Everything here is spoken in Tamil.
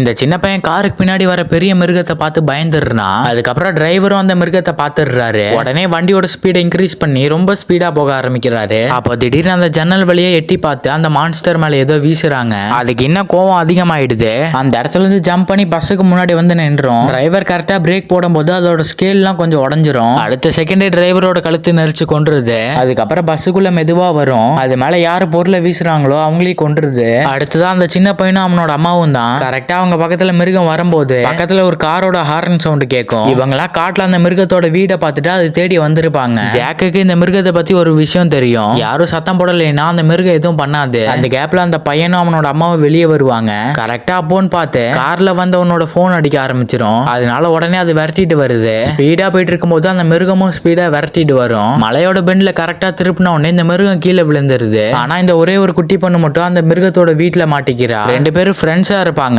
இந்த சின்ன பையன் காருக்கு பின்னாடி வர பெரிய மிருகத்தை பார்த்து பயந்துடுறான்? அதுக்கப்புறம் டிரைவரும் அந்த மிருகத்தை பார்த்துடுறாரு. உடனே வண்டியோட ஸ்பீடை இன்க்ரீஸ் பண்ணி ரொம்ப ஸ்பீடா போக ஆரம்பிக்கிறாரு. அப்போ திடீர்னு அந்த ஜன்னல் வழியே எட்டி பார்த்து அந்த மான்ஸ்டர் மேல ஏதோ வீசுறாங்க. அதுக்கு இன்னும் கோவம் அதிகமாயிடுது. அந்த இடத்துல இருந்து ஜம்ப் பண்ணி பஸ்ஸுக்கு முன்னாடி வந்து நின்றோம். டிரைவர் கரெக்டா பிரேக் போடும்போது அதோட ஸ்கேல்லாம் கொஞ்சம் உடஞ்சிரும். அடுத்த செகண்டே டிரைவரோட கழுத்து நெரிச்சு கொண்டுருது அதுக்கப்புறம் பஸ்ஸுக்குள்ள மெதுவா வரும். அது மேல யாரு பொருளை வீசுறாங்களோ அவங்களையும் கொண்டுருது அடுத்ததான் அந்த சின்ன பையனும் அவனோட அம்மாவும் தான் கரெக்டா அவங்க பக்கத்துல மிருகம் வரும்போது பக்கத்துல ஒரு காரோட ஹார்ன் சவுண்ட் கேட்கும் இவங்களா காட்டுல அந்த மிருகத்தோட வீடை பார்த்துட்டு அது தேடி வந்திருப்பாங்க. ஜாக்குக்கு இந்த மிருகத்தை பத்தி ஒரு விஷயம் தெரியும். யாரும் சத்தம் போடலைன்னா அந்த மிருகம் எதுவும் பண்ணாது. அந்த கேப்ல அந்த பையனும் அவனோட அம்மாவும் வெளியே வருவாங்க. கரெக்டா போன் பார்த்து கார்ல வந்தவனோட போன் அடிக்க ஆரம்பிச்சிரும். அதனால உடனே அது விரட்டிட்டு வருது. ஸ்பீடா போயிட்டு இருக்கும்போது அந்த மிருகமும் ஸ்பீடா விரட்டிட்டு வரும். மலையோட பெண்ட்ல கரெக்டா திருப்பின உடனே இந்த மிருகம் கீழே விழுந்துருது. ஆனா இந்த ஒரே ஒரு குட்டி பொண்ணு மட்டும் அந்த மிருகத்தோட வீட்டுல மாட்டிக்கிறா. ரெண்டு பேரும் ஃப்ரெண்ட்ஸா இருப்பாங்க.